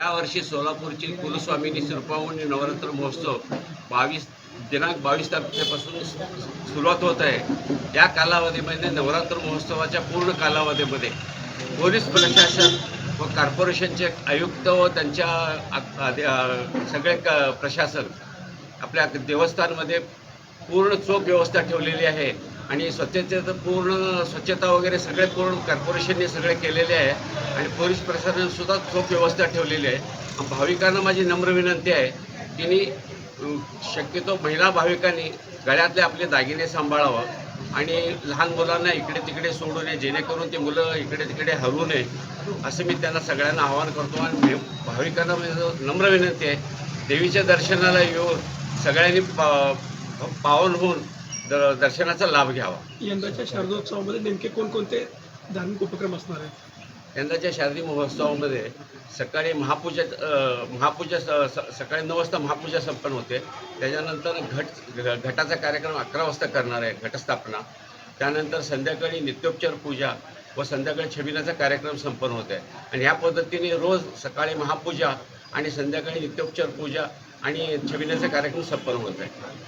यावर्षी सोलापूरची कुलस्वामिनी सिरपावणी नवरात्र महोत्सव बावीस दिनांक बावीस तारखेपासून सुरुवात होत आहे. या कालावधीमध्ये नवरात्र महोत्सवाच्या पूर्ण कालावधीमध्ये पोलीस प्रशासन व कॉर्पोरेशनचे आयुक्त व त्यांच्या सगळे क प्रशासन आपल्या देवस्थानमध्ये पूर्ण चोख व्यवस्था ठेवलेली आहे. आणि स्वच्छतेचं पूर्ण स्वच्छता वगैरे सगळे पूर्ण कॉर्पोरेशनने सगळे केलेले आहे. आणि पोलीस प्रशासनसुद्धा खूप चोख व्यवस्था ठेवलेली आहे. भाविकांना माझी नम्र विनंती आहे की मी शक्यतो महिला भाविकांनी गळ्यातले आपले दागिने सांभाळावं आणि लहान मुलांना इकडे तिकडे सोडू नये जेणेकरून ते मुलं इकडे तिकडे हरवू नये असं मी त्यांना सगळ्यांना आवाहन करतो. आणि भाविकांना माझं नम्र विनंती आहे देवीच्या दर्शनाला येऊन सगळ्यांनी पा पावन होऊन दर्शनाचा लाभ घ्यावा. यंदाच्या शारदोत्सवामध्ये नेमके कोणकोणते धार्मिक उपक्रम असणार आहेत? यंदाच्या शारदी महोत्सवामध्ये सकाळी महापूजा महापूजा सकाळी नऊ वाजता महापूजा संपन्न होते. त्याच्यानंतर घट घटाचा कार्यक्रम अकरा वाजता करणार आहे घटस्थापना. त्यानंतर संध्याकाळी नित्योपचार पूजा व संध्याकाळी छबिनाचा कार्यक्रम संपन्न होत. आहे आणि ह्या पद्धतीने रोज सकाळी महापूजा आणि संध्याकाळी नित्योपचार पूजा आणि छबिनाचा कार्यक्रम संपन्न होत. आहे